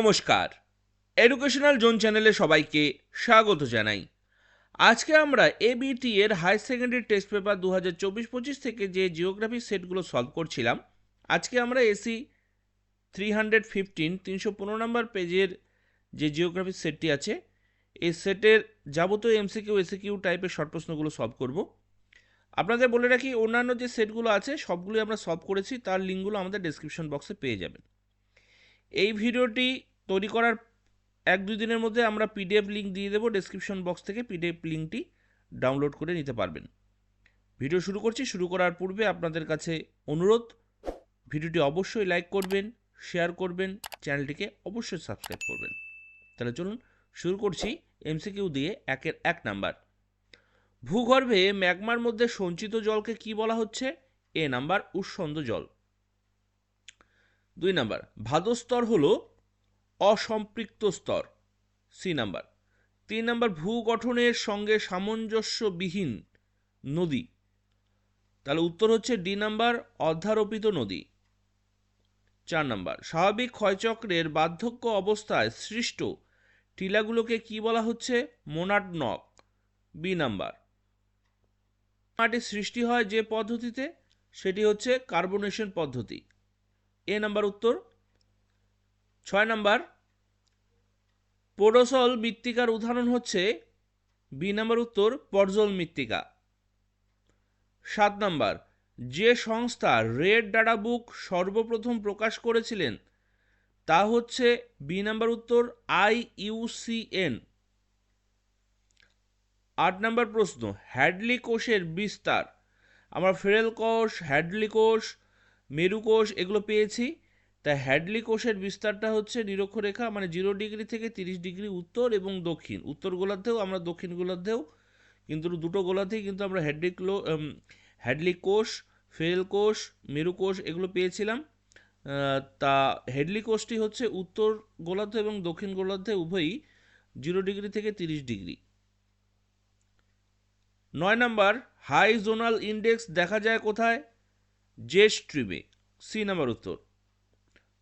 নমস্কার। Educational zone চ্যানেলে সবাইকে স্বাগত জানাই। আজকে আমরা এবিটি এর হাই সেকেন্ডারি টেস্ট পেপার দু হাজার চব্বিশ পঁচিশ থেকে যে জিওগ্রাফি সেটগুলো সলভ করছিলাম, আজকে আমরা এসি থ্রি হান্ড্রেড ফিফটিন তিনশো পনেরো নম্বর পেজের যে জিওগ্রাফি সেটটি আছে, এই সেটের যাবতীয় এমসিকিউ এসিকিউ টাইপের শর্ট প্রশ্নগুলো সলভ করব। আপনাদের বলে রাখি, অন্যান্য যে সেটগুলো আছে, সবগুলোই আমরা সলভ করেছি, তার লিঙ্কগুলো আমাদের ডেসক্রিপশন বক্সে পেয়ে যাবেন। এই ভিডিওটি তৈরি করার এক দুই দিনের মধ্যে আমরা পিডিএফ লিঙ্ক দিয়ে দেবো। ডেসক্রিপশন বক্স থেকে পিডিএফ লিঙ্কটি ডাউনলোড করে নিতে পারবেন। ভিডিও শুরু করছি। শুরু করার পূর্বে আপনাদের কাছে অনুরোধ, ভিডিওটি অবশ্যই লাইক করবেন শেয়ার করবেন চ্যানেলটিকে অবশ্যই সাবস্ক্রাইব করবেন। তাহলে চলুন শুরু করছি এমসিকিউ দিয়ে একের এক নাম্বার। ভূগর্ভে ম্যাগমার মধ্যে সঞ্চিত জলকে কি বলা হচ্ছে? এ নাম্বার উৎসন্দ জল। দুই নাম্বার, ভাদস্তর হলো অসম্পৃক্ত স্তর। C number. তিন নাম্বার, ভূগঠনের সঙ্গে সামঞ্জস্যবিহীন নদী। তাহলে উত্তর হচ্ছে ডি নাম্বার অধ্যারোপিত নদী। চার নাম্বার, স্বাভাবিক ক্ষয়চক্রের বার্ধক্য অবস্থায় সৃষ্ট টিলাগুলোকে কি বলা হচ্ছে? মোনাট মোনাটনক বি নাম্বার মাটির সৃষ্টি হয় যে পদ্ধতিতে? সেটি হচ্ছে কার্বনেশন পদ্ধতি। এ নাম্বার উত্তর ছয় নাম্বার পোডোসল মৃত্তিকার উদাহরণ হচ্ছে বি নাম্বার উত্তর, পর্জল মৃত্তিকা। সাত নাম্বার, যে সংস্থা রেড ডাটা বুক সর্বপ্রথম প্রকাশ করেছিলেন, তা হচ্ছে বি নাম্বার উত্তর, আই ইউসিএন আট নাম্বার প্রশ্ন, হ্যাডলি কোষের বিস্তার। আমরা ফেরেল কোষ, হ্যাডলি কোষ, মেরু কোষ, এগুলো পেয়েছি। তা হ্যাডলি কোষের বিস্তারটা হচ্ছে নিরক্ষরেখা মানে জিরো ডিগ্রি থেকে তিরিশ ডিগ্রি উত্তর এবং দক্ষিণ। উত্তর গোলার্ধেও আমরা দক্ষিণ গোলার্ধেও, কিন্তু দুটো গোলার্ধেই কিন্তু আমরা হ্যাডলি ক্লো হ্যাডলি কোষ ফেরেল কোষ, মেরু কোষ এগুলো পেয়েছিলাম। তা হেডলি কোষটি হচ্ছে উত্তর গোলার্ধ এবং দক্ষিণ গোলার্ধে উভয়ই জিরো ডিগ্রি থেকে তিরিশ ডিগ্রি। নয় নাম্বার হাই জোনাল ইন্ডেক্স দেখা যায় কোথায়? জে স্ট্রিমে সি নাম্বার উত্তর।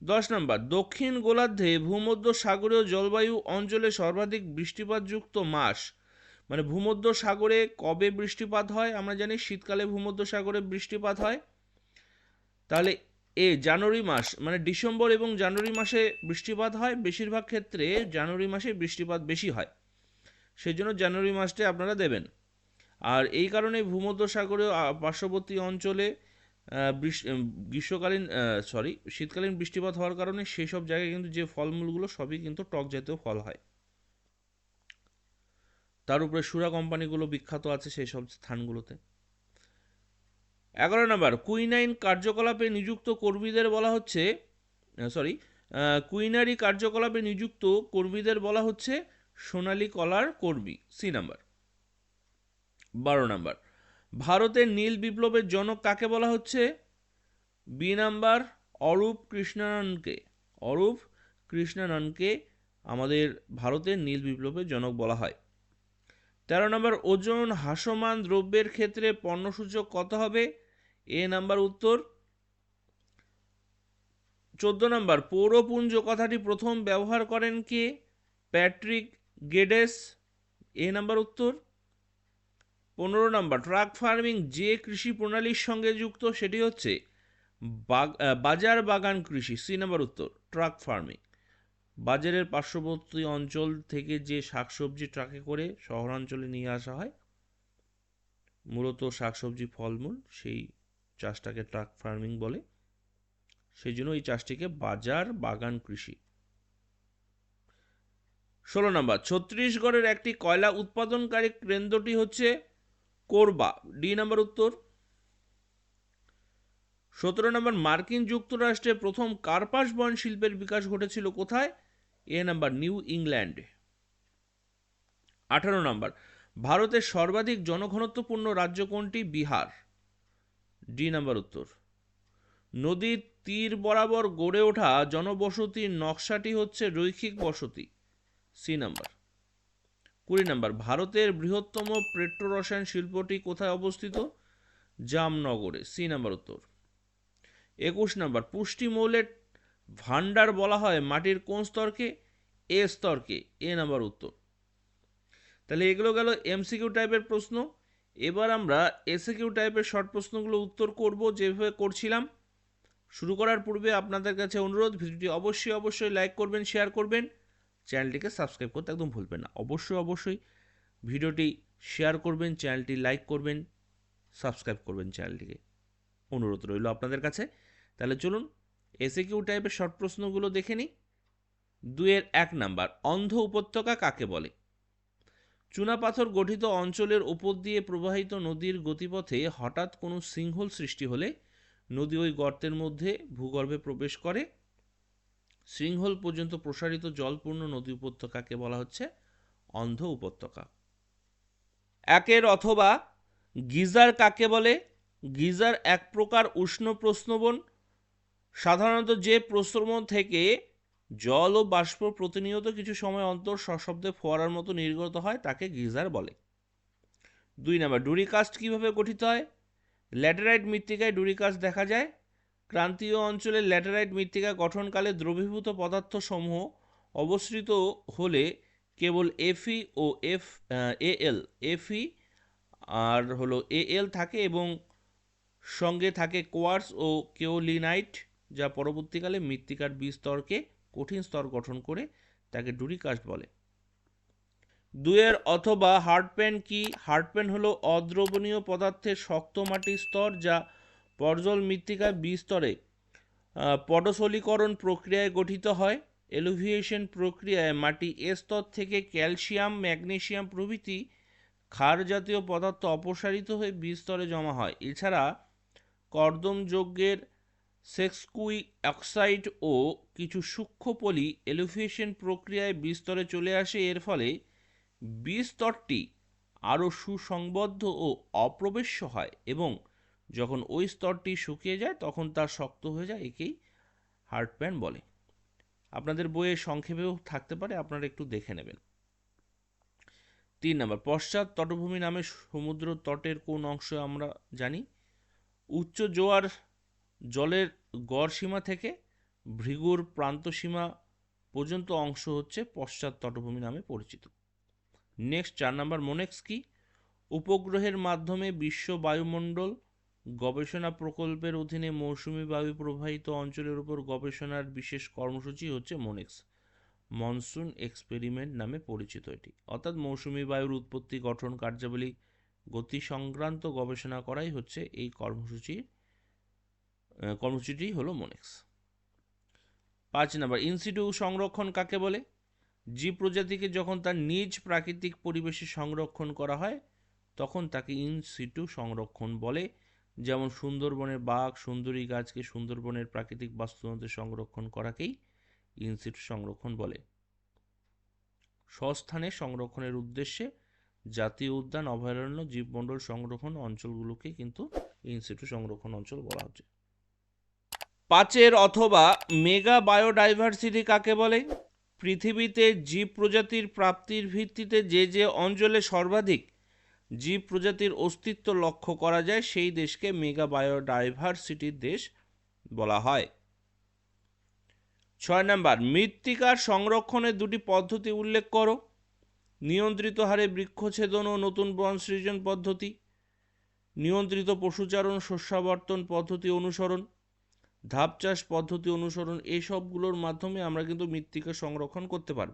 দশ নম্বর, দক্ষিণ গোলার্ধে ভূমধ্য সাগরীয় জলবায়ু অঞ্চলে সর্বাধিক বৃষ্টিপাতযুক্ত মাস। মানে ভূমধ্য সাগরে কবে বৃষ্টিপাত হয় আমরা জানি, শীতকালে ভূমধ্য সাগরে বৃষ্টিপাত হয়। তাহলে এ জানুয়ারি মাস মানে ডিসেম্বর এবং জানুয়ারি মাসে বৃষ্টিপাত হয়, বেশিরভাগ ক্ষেত্রে জানুয়ারি মাসে বৃষ্টিপাত বেশি হয়। সেই জন্য জানুয়ারি মাসটি আপনারা দেবেন। আর এই কারণে ভূমধ্যসাগরীয় পার্শ্ববর্তী অঞ্চলে গ্রীষ্মকালীন সরি শীতকালীন বৃষ্টিপাত হওয়ার কারণে সেই সব জায়গায় কিন্তু যে ফলমূলগুলো সবই কিন্তু টক জাতীয় ফল হয়। তার উপরে সুরা কোম্পানিগুলো বিখ্যাত আছে সেই সব স্থানগুলোতে। এগারো নম্বর, কুইনাইন কার্যকলাপে নিযুক্ত কর্মীদের বলা হচ্ছে সরি কুইনারি কার্যকলাপে নিযুক্ত কর্মীদের বলা হচ্ছে সোনালী কলার কর্মী, সি নাম্বার। বারো নাম্বার ভারতের নীল বিপ্লবের জনক কাকে বলা হচ্ছে? বি নাম্বার অরূপ কৃষ্ণাননকে। অরূপ কৃষ্ণাননকে আমাদের ভারতের নীল বিপ্লবের জনক বলা হয়। তেরো নম্বর ওজন হাসমান দ্রব্যের ক্ষেত্রে পণ্যসূচক কত হবে? এ নাম্বার উত্তর। চোদ্দ নম্বর পৌরপুঞ্জ কথাটি প্রথম ব্যবহার করেন কে? প্যাট্রিক গেডেস। এ নাম্বার উত্তর। পনেরো নম্বর, ট্রাক ফার্মিং যে কৃষি প্রণালীর সঙ্গে যুক্ত, সেটি হচ্ছে বাজার বাগান কৃষি। সি নাম্বার উত্তর, ট্রাক ফার্মিং। বাজারের পার্শ্ববর্তী অঞ্চল থেকে যে শাকসবজি ট্রাকে করে শহরাঞ্চলে নিয়ে আসা হয়, মূলত শাকসবজি, ফলমূল, সেই চাষটাকে ট্রাক ফার্মিং বলে। সেই জন্য এই চাষটিকে বাজার বাগান কৃষি। ষোলো নম্বর ছত্তিশগড়ের একটি কয়লা উৎপাদনকারী কেন্দ্রটি হচ্ছে কোরবা, ডি নাম্বার উত্তর। সতেরো নম্বর, মার্কিন যুক্তরাষ্ট্রে প্রথম কার্পাস বন শিল্পের বিকাশ ঘটেছিল কোথায়? এ নাম্বার, নিউ ইংল্যান্ডে। আঠারো নম্বর, ভারতের সর্বাধিক জনঘনত্বপূর্ণ রাজ্য কোনটি? বিহার। ডি নাম্বার উত্তর। নদীর তীর বরাবর গড়ে ওঠা জনবসতির নকশাটি হচ্ছে রৈখিক বসতি। C number. কুড়ি নাম্বার, ভারতের বৃহত্তম পেট্রোরসায়ন শিল্পটি কোথায় অবস্থিত? জামনগরে। সি নাম্বার উত্তর। একুশ নাম্বার পুষ্টিমৌলের ভান্ডার বলা হয় মাটির কোন স্তরকে? এ স্তরকে। এ নাম্বার উত্তর। তাহলে এগুলো গেল এমসিকিউ টাইপের প্রশ্ন। এবার আমরা এসিকিউ টাইপের শর্ট প্রশ্নগুলো উত্তর করব যেভাবে করছিলাম। শুরু করার পূর্বে আপনাদের কাছে অনুরোধ, ভিডিওটি অবশ্যই অবশ্যই লাইক করবেন, শেয়ার করবেন। চ্যানেলটিকে সাবস্ক্রাইব করতে একদম ভুলবেন না। অবশ্যই অবশ্যই ভিডিওটি শেয়ার করবেন, চ্যানেলটি লাইক করবেন, সাবস্ক্রাইব করবেন চ্যানেলটিকে। অনুরোধ রইল আপনাদের কাছে। তাহলে চলুন এসে কিউ টাইপের শর্ট প্রশ্নগুলো দেখে নিই। দুয়ের এক নাম্বার, অন্ধ উপত্যকা কাকে বলে? চুনাপাথর গঠিত অঞ্চলের ওপর দিয়ে প্রবাহিত নদীর গতিপথে হঠাৎ কোনো সিংহল সৃষ্টি হলে নদী ওই গর্তের মধ্যে ভূগর্ভে প্রবেশ করে। শৃঙ্খল পর্যন্ত প্রসারিত জলপূর্ণ নদী উপত্যকাকে বলা হচ্ছে অন্ধ উপত্যকা। একের অথবা গিজার কাকে বলে? গিজার এক প্রকার উষ্ণ প্রশ্নবন। সাধারণত যে প্রশ্রবণ থেকে জল ও বাষ্প প্রতিনিয়ত কিছু সময় অন্তর সশব্দে ফোয়ারার মতো নির্গত হয় তাকে গিজার বলে। দুই নাম্বার, ডুরিকাস্ট কীভাবে গঠিত হয়? ল্যাটেরাইট মৃত্তিকায় ডুরিকাস্ট দেখা যায়। ক্রান্তীয় অঞ্চলে ল্যাটেরাইট মৃত্তিকা গঠনকালে দ্রবীভূত পদার্থসমূহ অবস্থিত হলে কেবল এফি ও এফ এএল এফি আর হলো এএল থাকে এবং সঙ্গে থাকে কোয়ার্স ও কেওলিনাইট, যা পরবর্তীকালে মৃত্তিকার বিস্তরকে কঠিন স্তর গঠন করে তাকে ডুরিকাস্ট বলে। দুয়ের অথবা হার্ডপ্যান কি? হার্ডপ্যান হলো অদ্রবণীয় পদার্থের শক্ত মাটির স্তর যা পর্জল মৃত্তিকা বিস্তরে পটসলীকরণ প্রক্রিয়ায় গঠিত হয়। এলুভিয়েশন প্রক্রিয়ায় মাটি স্তর থেকে ক্যালসিয়াম, ম্যাগনেসিয়াম প্রভৃতি ক্ষার জাতীয় পদার্থ অপসারিত হয়ে বিস্তরে জমা হয়। এছাড়া কর্দম যজ্ঞের সেক্সকুই অক্সাইড ও কিছু সূক্ষ্ম পলি এলুভিয়েশন প্রক্রিয়ায় বিস্তরে চলে আসে। এর ফলে বিস্তরটি আরও সুসংবদ্ধ ও অপ্রবেশ্য হয় এবং যখন ওই স্তরটি শুকিয়ে যায়, তখন তা শক্ত হয়ে যায়, একেই হার্টপ্যান বলে। আপনাদের বইয়ে সংক্ষেপেও থাকতে পারে, আপনারা একটু দেখে নেবেন। তিন নম্বর, পশ্চাৎ তটভূমি নামে সমুদ্র তটের কোন অংশ আমরা জানি? উচ্চ জোয়ার জলের গড় সীমা থেকে ভৃগুর প্রান্তসীমা পর্যন্ত অংশ হচ্ছে পশ্চাৎ তটভূমি নামে পরিচিত। নেক্সট চার নম্বর, মোনেক্স কি? উপগ্রহের মাধ্যমে বিশ্ব বায়ুমণ্ডল গবেষণা প্রকল্পের অধীনে মৌসুমি বায়ু প্রবাহিত অঞ্চলের উপর গবেষণার বিশেষ কর্মসূচি হচ্ছে মোনেক্স। মনসুন এক্সপেরিমেন্ট নামে পরিচিত এটি। অর্থাৎ মৌসুমি বায়ুর উৎপত্তি, গঠন, কার্যাবলী, গতি সংক্রান্ত গবেষণা করাই হচ্ছে এই কর্মসূচির কর্মসূচিটি হলো মোনেক্স। পাঁচ নাম্বার ইনসিটু সংরক্ষণ কাকে বলে? জীব প্রজাতিকে যখন তার নিজ প্রাকৃতিক পরিবেশে সংরক্ষণ করা হয়, তখন তাকে ইন সংরক্ষণ বলে। যেমন সুন্দরবনের বাঘ, সুন্দরী গাছকে সুন্দরবনের প্রাকৃতিক বাস্তুতন্ত্রে সংরক্ষণ করাকেই ইনসিটু সংরক্ষণ বলে। স্বস্থানে সংরক্ষণের উদ্দেশ্যে জাতীয় উদ্যান, অভয়ারণ্য, জীবমণ্ডল সংরক্ষণ অঞ্চলগুলোকে কিন্তু ইনসিটু সংরক্ষণ অঞ্চল বলা হচ্ছে। পাঁচের অথবা মেগা বায়োডাইভার্সিটি কাকে বলে? পৃথিবীতে জীব প্রজাতির প্রাপ্তির ভিত্তিতে যে যে অঞ্চলে সর্বাধিক জীব প্রজাতির অস্তিত্ব লক্ষ্য করা যায়, সেই দেশকে মেগা বায়োডাইভার্সিটির দেশ বলা হয়। ছয় নাম্বার, মৃত্তিকার সংরক্ষণের দুটি পদ্ধতি উল্লেখ করো। নিয়ন্ত্রিত হারে বৃক্ষছেদন ও নতুন বন সৃজন পদ্ধতি। নিয়ন্ত্রিত পশুচারণ, শস্যাবর্তন পদ্ধতি অনুসরণ। ধাপ চাষ পদ্ধতি অনুসরণ, এই সবগুলোর মাধ্যমে আমরা কিন্তু মৃত্তিকা সংরক্ষণ করতে পারব।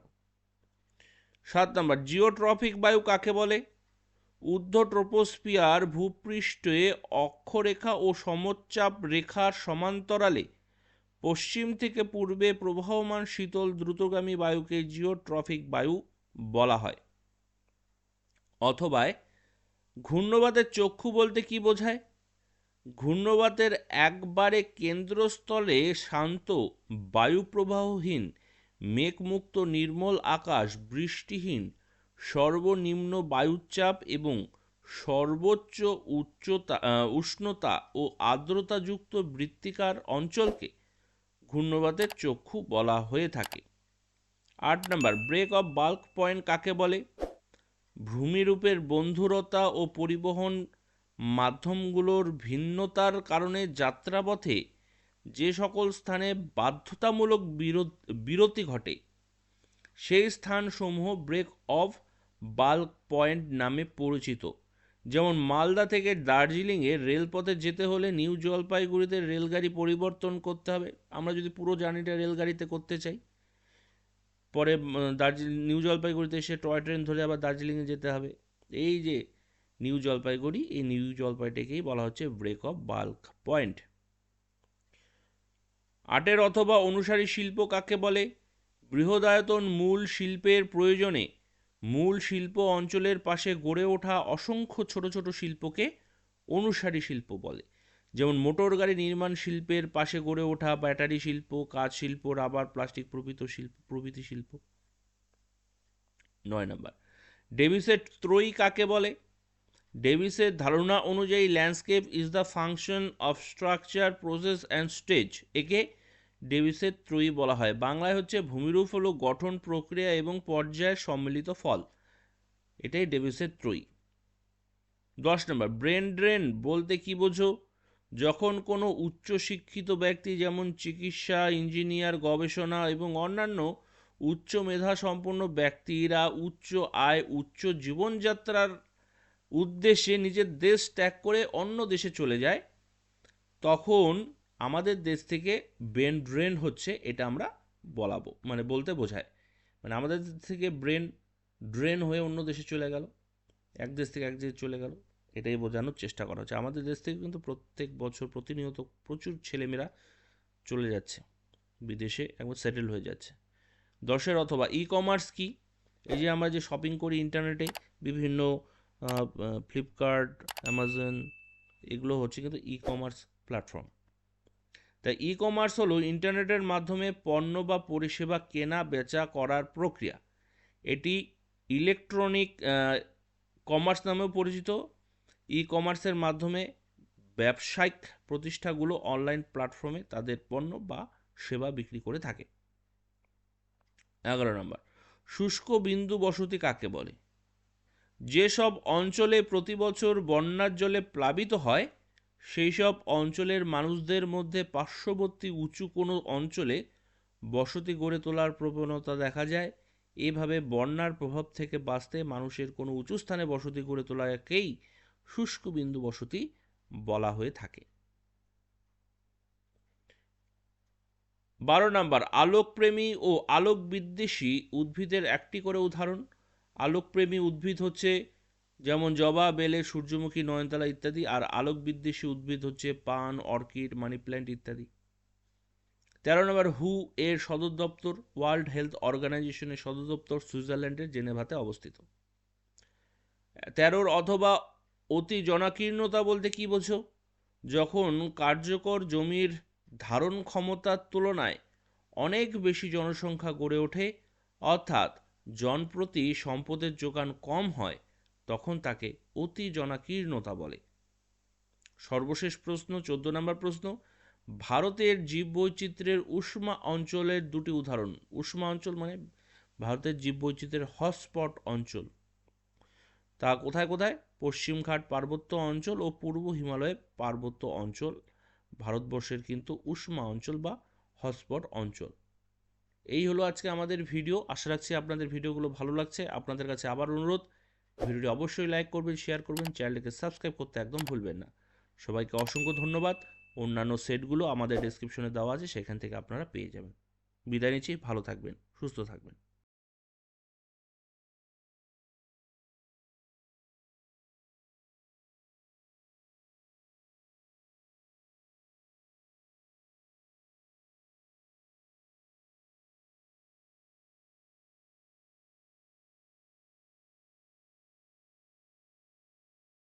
সাত নম্বর, জিওট্রফিক বায়ু কাকে বলে? ঊর্ধ্ব ট্রোপোস্পিয়ার ভূপৃষ্ঠে অক্ষরেখা ও সমোচ্চাপ রেখার সমান্তরালে পশ্চিম থেকে পূর্বে প্রবাহমান শীতল দ্রুতগামী বায়ুকে জিওট্রফিক বায়ু বলা হয়। অথবা ঘূর্ণবাতের চক্ষু বলতে কি বোঝায়? ঘূর্ণবাতের একবারে কেন্দ্রস্থলে শান্ত, বায়ুপ্রবাহহীন, মেঘমুক্ত নির্মল আকাশ, বৃষ্টিহীন সর্বনিম্ন বায়ুচাপ এবং সর্বোচ্চ উচ্চতা উষ্ণতা ও আর্দ্রতাযুক্ত বৃত্তিকার অঞ্চলকে ঘূর্ণবাতের চক্ষু বলা হয়ে থাকে। আট নম্বর ব্রেক অফ বাল্ক পয়েন্ট কাকে বলে? ভূমিরূপের বন্ধুরতা ও পরিবহন মাধ্যমগুলোর ভিন্নতার কারণে যাত্রাপথে যে সকল স্থানে বাধ্যতামূলক বিরত- বিরতি ঘটে, সেই স্থানসমূহ ব্রেক অফ বাল্ক পয়েন্ট নামে পরিচিত। যেমন মালদা থেকে দার্জিলিংয়ে রেলপথে যেতে হলে নিউ জলপাইগুড়িতে রেলগাড়ি পরিবর্তন করতে হবে। আমরা যদি পুরো জার্নিটা রেলগাড়িতে করতে চাই, পরে দার্জিলিং নিউ জলপাইগুড়িতে এসে টয় ট্রেন ধরে আবার দার্জিলিংয়ে যেতে হবে। এই যে নিউ জলপাইগুড়ি, এই নিউ জলপাইটাকেই বলা হচ্ছে ব্রেক অফ বাল্ক পয়েন্ট আটের অথবা অনুসারী শিল্প কাকে বলে? বৃহদায়তন মূল শিল্পের প্রয়োজনে মূল শিল্প অঞ্চলের পাশে গড়ে ওঠা অসংখ্য ছোট ছোট শিল্পকে অনুসারী শিল্প বলে। যেমন মোটর গাড়ি নির্মাণ শিল্পের পাশে গড়ে ওঠা ব্যাটারি শিল্প, কাঁচ শিল্প, রাবার, প্লাস্টিক প্রভৃত শিল্প, প্রভৃতি শিল্প। নয় নম্বর, ডেভিসের ত্রয়ী কাকে বলে? ডেভিসের ধারণা অনুযায়ী landscape is the function of structure process and stage একে ডেভিসের ত্রয়ী বলা হয়। বাংলায় হচ্ছে ভূমিরূপ হলো গঠন প্রক্রিয়া এবং পর্যায়ের সম্মিলিত ফল। এটাই ডেভিসের ত্রয়ী। দশ নম্বর, ব্রেন ড্রেন বলতে কি বোঝো? যখন কোনো উচ্চশিক্ষিত ব্যক্তি যেমন চিকিৎসা, ইঞ্জিনিয়ার, গবেষণা এবং অন্যান্য উচ্চ মেধা সম্পন্ন ব্যক্তিরা উচ্চ আয়, উচ্চ জীবনযাত্রার উদ্দেশ্যে নিজের দেশ ত্যাগ করে অন্য দেশে চলে যায়, তখন আমাদের দেশ থেকে ব্রেন ড্রেন হচ্ছে এটা আমরা বলাবো মানে বলতে বোঝায়। মানে আমাদের দেশ থেকে ব্রেন ড্রেন হয়ে অন্য দেশে চলে গেল, এক দেশ থেকে এক দেশে চলে গেল, এটাই বোঝানোর চেষ্টা করা হচ্ছে। আমাদের দেশ থেকে কিন্তু প্রত্যেক বছর প্রতিনিয়ত প্রচুর ছেলেমেয়েরা চলে যাচ্ছে, বিদেশে একবার সেটেল হয়ে যাচ্ছে। দশের অথবা ই কমার্স কি? এই যে আমরা যে শপিং করি ইন্টারনেটে বিভিন্ন ফ্লিপকার্ট অ্যামাজন এগুলো হচ্ছে কিন্তু ই কমার্স প্ল্যাটফর্ম তাই ই কমার্স হলো ইন্টারনেটের মাধ্যমে পণ্য বা পরিষেবা কেনা, বেচা করার প্রক্রিয়া। এটি ইলেকট্রনিক কমার্স নামেও পরিচিত। ই কমার্সের মাধ্যমে ব্যবসায়িক প্রতিষ্ঠাগুলো অনলাইন প্ল্যাটফর্মে তাদের পণ্য বা সেবা বিক্রি করে থাকে। এগারো নম্বর, শুষ্ক বিন্দু বসতি কাকে বলে? যেসব অঞ্চলে প্রতি বছর বন্যার জলে প্লাবিত হয় সেই সব অঞ্চলের মানুষদের মধ্যে পার্শ্ববর্তী উঁচু কোনো অঞ্চলে বসতি গড়ে তোলার প্রবণতা দেখা যায়। এভাবে বন্যার প্রভাব থেকে বাঁচতে মানুষের কোনো উঁচু স্থানে বসতি গড়ে তোলাকেই শুষ্ক বিন্দু বসতি বলা হয়ে থাকে। বারো নাম্বার, আলোকপ্রেমী ও আলোক বিদ্বেষী উদ্ভিদের একটি করে উদাহরণ। আলোকপ্রেমী উদ্ভিদ হচ্ছে যেমন জবা, বেলে, সূর্যমুখী, নয়নতলা ইত্যাদি, আর আলোক বিদ্বেষী উদ্ভিদ হচ্ছে পান, অর্কিড, মানি প্ল্যান্ট ইত্যাদি। তেরো নম্বর, হু এর সদর দপ্তর ওয়ার্ল্ড হেলথ অর্গানাইজেশনের সদর দপ্তর সুইজারল্যান্ডের জেনেভাতে অবস্থিত। তেরোর, অথবা অতি জনাকীর্ণতা বলতে কি বোঝো? যখন কার্যকর জমির ধারণ ক্ষমতার তুলনায় অনেক বেশি জনসংখ্যা গড়ে ওঠে, অর্থাৎ জনপ্রতি সম্পদের যোগান কম হয় তখন তাকে অতি জনাকীর্ণতা বলে। সর্বশেষ প্রশ্ন, চোদ্দ নম্বর প্রশ্ন, ভারতের জীববৈচিত্র্যের উষ্মা অঞ্চলের দুটি উদাহরণ। উষ্মা অঞ্চল মানে ভারতের জীববৈচিত্র্যের হটস্পট অঞ্চল। তা কোথায় কোথায়? পশ্চিমঘাট পার্বত্য অঞ্চল ও পূর্ব হিমালয়ের পার্বত্য অঞ্চল। ভারতবর্ষের কিন্তু উষ্মা অঞ্চল বা হটস্পট অঞ্চল। এই হলো আজকে আমাদের ভিডিও। আশা রাখছি আপনাদের ভিডিওগুলো ভালো লাগছে। আপনাদের কাছে আবার অনুরোধ ভিডিওটি অবশ্যই লাইক করবেন, শেয়ার করবেন, চ্যানেলটিকে সাবস্ক্রাইব করতে একদম ভুলবেন না। সবাইকে অসংখ্য ধন্যবাদ। অন্যান্য সেটগুলো আমাদের ডেসক্রিপশনে দেওয়া আছে, সেখান থেকে আপনারা পেয়ে যাবেন। বিদায় নিচ্ছি, ভালো থাকবেন, সুস্থ থাকবেন।